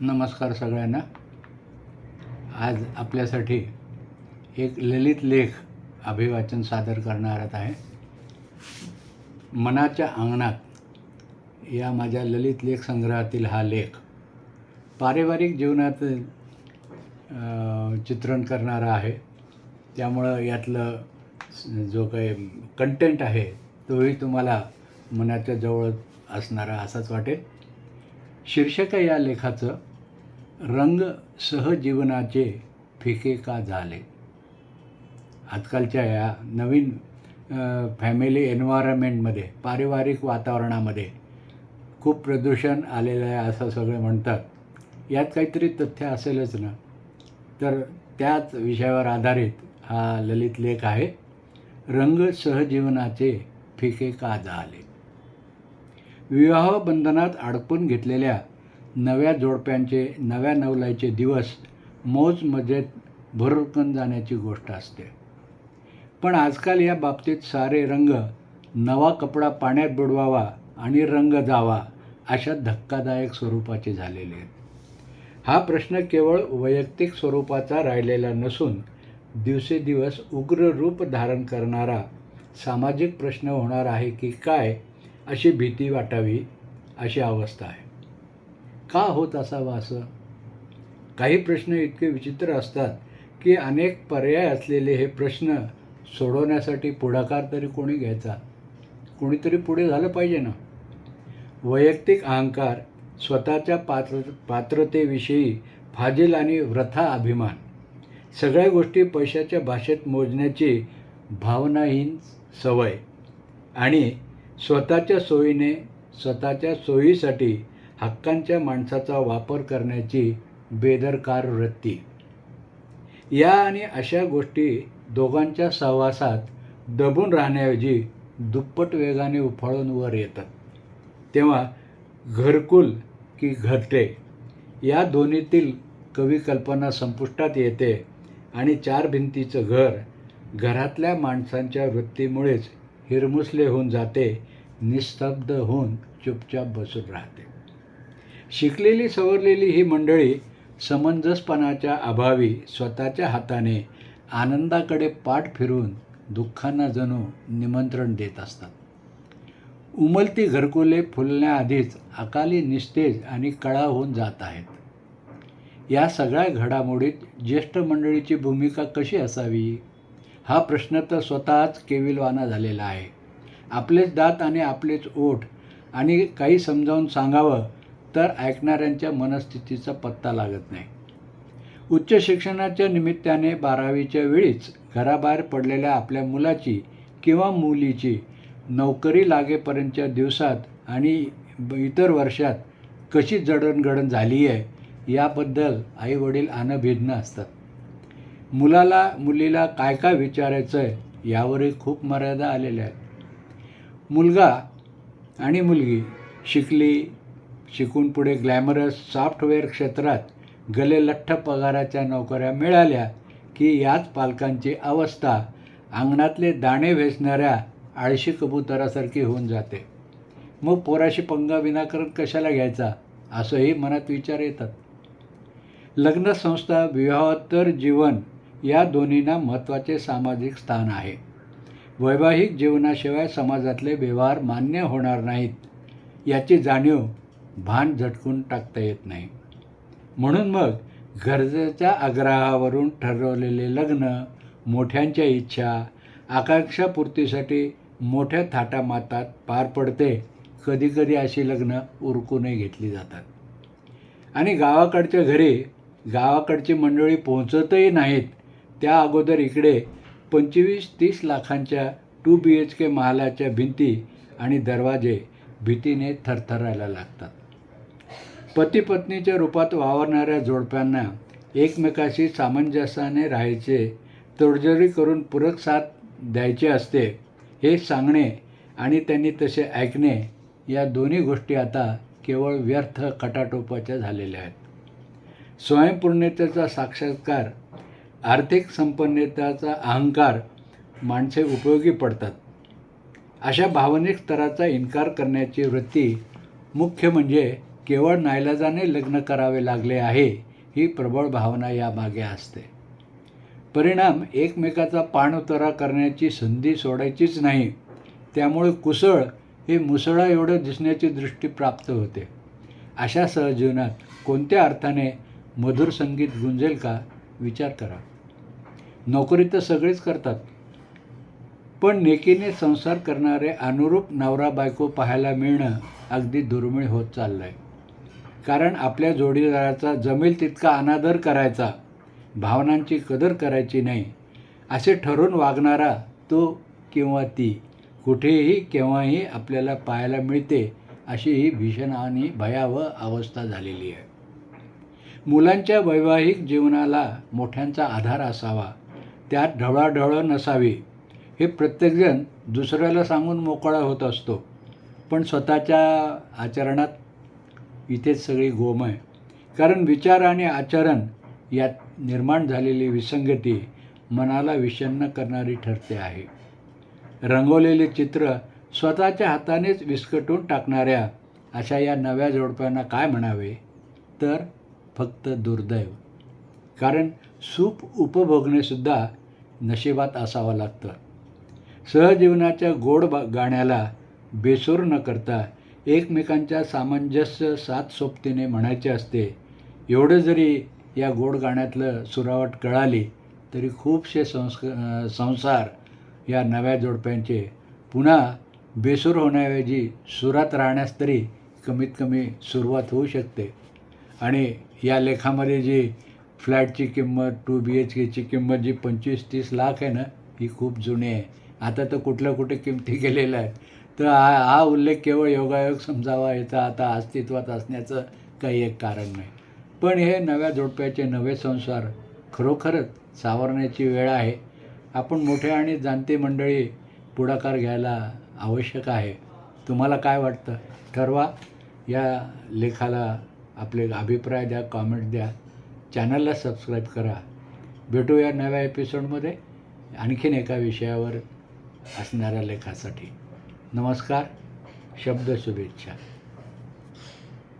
नमस्कार सगळ्यांना. आज आपल्यासाठी एक ललित लेख अभिवाचन सादर करणारच आहे. मनाच्या अंगणात या माझ्या ललित लेख संग्रहातील हा लेख पारिवारिक जीवनात चित्रण करणारा आहे. त्यामुळं यातलं जो काही कंटेंट आहे तोही तुम्हाला मनाच्या जवळ असणारा असाच वाटेल. शीर्षक या लेखाचं रंग सहजीवनाचे फिके का झाले? आजकालच्या या नवीन फॅमिली एन्व्हायरमेंटमध्ये पारिवारिक वातावरणामध्ये खूप प्रदूषण आलेलं आहे असं सगळे म्हणतात. यात काहीतरी तथ्य असेलच ना? तर त्याच विषयावर आधारित हा ललित लेख आहे रंग सहजीवनाचे फिके का झाले? विवाह बंधनात अडकून घेतलेल्या नव्या जोडप्यांचे नव्या नवलाईचे दिवस मौज मजेत भरकन जाण्याची गोष्ट असते. पण आजकाल या बाबतीत सारे रंग नवा कपडा पाण्यात बुडवावा आणि रंग जावा अशा धक्कादायक स्वरूपाचे झालेले आहेत. हा प्रश्न केवळ वैयक्तिक स्वरूपाचा राहिलेला नसून दिवसेदिवस उग्र रूप धारण करणारा सामाजिक प्रश्न होणार आहे की काय अशी भीती वाटावी अशी अवस्था आहे. का होत असावं असं? काही प्रश्न इतके विचित्र असतात की अनेक पर्याय असलेले हे प्रश्न सोडवण्यासाठी पुढाकार तरी कोणी घ्यायचा? कोणीतरी पुढे झालं पाहिजे ना? वैयक्तिक अहंकार स्वतःच्या पात्र पात्रतेविषयी फाजील आणि व्रथा अभिमान सगळ्या गोष्टी पैशाच्या भाषेत मोजण्याची भावनाहीन सवय आणि स्वतःच्या सोयीने स्वतःच्या सोयीसाठी हक्कांच्या माणसाचा वापर करण्याची बेदरकार वृत्ती. या आणि अशा गोष्टी दोघांच्या सहवासात दबून राहण्याऐवजी दुप्पट वेगाने उफाळून वर येतात. तेव्हा घरकुल की घरटे या दोन्हीतील कवी कल्पना संपुष्टात येते आणि चार भिंतीचं घर घरातल्या माणसांच्या वृत्तीमुळेच हिरमुसले होऊन जाते निस्तब्ध होऊन चुपचाप बसून राहते. शिकलेली सवरलेली ही मंडळी समंजसपणाच्या अभावी स्वतःच्या हाताने आनंदाकडे पाठ फिरून दुःखांना जणू निमंत्रण देत असतात. उमलती घरकुले फुलण्याआधीच अकाली निस्तेज आणि कळा होऊन जात आहेत. या सगळ्या घडामोडीत ज्येष्ठ मंडळीची भूमिका कशी असावी? हा प्रश्न तर स्वतःच केविलवाना झालेला आहे. आपलेच दात आणि आपलेच ओठ आणि काही समजावून सांगावं तर ऐकणाऱ्यांच्या मनस्थितीचा पत्ता लागत नाही. उच्च शिक्षणाच्या निमित्ताने बारावीच्या वेळीच घराबाहेर पडलेल्या आपल्या मुलाची किंवा मुलीची नोकरी लागेपर्यंतच्या दिवसात आणि ब- इतर वर्षात कशी जडणघडण झाली आहे याबद्दल आईवडील अनभिज्ञ असतात. मुलाला मुलीला काय काय विचारायचं आहे यावरही खूप मर्यादा आलेल्या आहेत. मुलगा आणि मुलगी शिकली शिकून पुढे ग्लॅमरस सॉफ्टवेअर क्षेत्रात गले लठ्ठ पगाराच्या नोकऱ्या मिळाल्या की याच पालकांची अवस्था अंगणातले दाणे वेचणाऱ्या आळशी कबुतरासारखी होऊन जाते. मग पोराशी पंगा विनाकारण कशाला घ्यायचा? असंही मनात विचार येतात. लग्नसंस्था विवाहोत्तर जीवन या दोन्हींना महत्त्वाचे सामाजिक स्थान आहे. वैवाहिक जीवनाशिवाय समाजातले व्यवहार मान्य होणार नाहीत. याची जाणीव भान झटकून टाकता येत नाही. म्हणून मग गरजेच्या आग्रहावरून ठरवलेले लग्न मोठ्यांच्या इच्छा आकांक्षापूर्तीसाठी मोठ्या थाटामातात पार पडते कधीकधी अशी लग्न उरकूनही घेतली जातात. आणि गावाकडच्या घरी गावाकडची मंडळी पोहोचतही नाहीत. त्या अगोदर इकडे पंचवीस तीस लाखांच्या टू बी एच के महालाच्या भिंती आणि दरवाजे भीतीने थरथरायला लागतात. पती पत्नीच्या रूपात वावरणाऱ्या जोडप्यांना एकमेकाशी सामंजस्याने राहायचे तोडजोडी करून पूरक साथ द्यायचे असते हे सांगणे आणि त्यांनी तसे ऐकणे या दोन्ही गोष्टी आता केवळ व्यर्थ खटाटोपाच्या झालेल्या आहेत. स्वयंपूर्णतेचा साक्षात्कार आर्थिक संपन्नतेचा अहंकार माणसे उपयोगी पडतात. अशा भावनिक स्तराचा इन्कार करण्याची वृत्ती मुख्य म्हणजे केवळ नाईलाजाने लग्न करावे लागले आहे ही प्रबळ भावना यामागे असते. परिणाम एकमेकाचा पाणउतारा करण्याची संधी सोडायचीच नाही त्यामुळे कुसळ हे मुसळा एवढं दिसण्याची दृष्टी प्राप्त होते. अशा सहजीवनात कोणत्या अर्थाने मधुर संगीत गुंजेल का? विचार करा. नोकरी तर सगळेच करतात. पण नेकीने संसार करणारे अनुरूप नवरा बायको पाहायला मिळणं अगदी दुर्मिळ होत चाललं आहे कारण आपल्या जोडीदाराचा जमेल तितका अनादर करायचा भावनांची कदर करायची नाही असे ठरून वागणारा तो किंवा ती कुठेही केव्हाही आपल्याला पाहायला मिळते अशी ही भीषण आणि भयावह अवस्था झालेली आहे. मुलांच्या वैवाहिक जीवनाला मोठ्यांचा आधार असावा त्यात ढवळाढवळ नसावी. हे प्रत्येकजण दुसऱ्याला सांगून मोकळा होत असतो. पण स्वतःच्या आचरणात इथेच सगळी गोम आहे. कारण विचार आणि आचरण यात निर्माण झालेली विसंगती मनाला विषण्ण करणारी ठरते आहे. रंगवलेले चित्र स्वतःच्या हातानेच विस्कटून टाकणाऱ्या अशा या नव्या जोडप्यांना काय म्हणावे? तर फक्त दुर्दैव. कारण सूप उपभोगणेसुद्धा नशिबात असावं लागतं. सहजीवनाच्या गोड बा गाण्याला बेसूर न करता एकमेकांच्या सामंजस्य साथ सोबतीने म्हणायचे असते एवढं जरी या गोड गाण्यातलं सुरावट कळाली तरी खूपसे संस्क संसार या नव्या जोडप्यांचे पुन्हा बेसूर होण्याऐवजी सुरात राहण्यास तरी कमीत कमी सुरुवात होऊ शकते. आणि या लेखामध्ये जी फ्लॅटची किंमत टू बी एच केची किंमत जी पंचवीस तीस लाख आहे ना ही खूप जुनी आहे. आता तर कुठल्या कुठे किमती गेलेल्या आहे तर हा हा उल्लेख केवळ योगायोग समजावा याचा आता अस्तित्वात असण्याचं काही एक कारण नाही. पण हे नव्या जोडप्याचे नवे संसार खरोखरच सावरण्याची वेळ आहे. आपण मोठे आणि जाणते मंडळी पुढाकार घ्यायला आवश्यक आहे. तुम्हाला काय वाटतं? ठरवा. या लेखाला आपले अभिप्राय द्या कॉमेंट द्या. चॅनलला सबस्क्राईब करा. भेटूया नव्या एपिसोडमध्ये. आणखीन एका विषयावर असणाऱ्या लेखासाठी. नमस्कार. शब्द शुभेच्छा.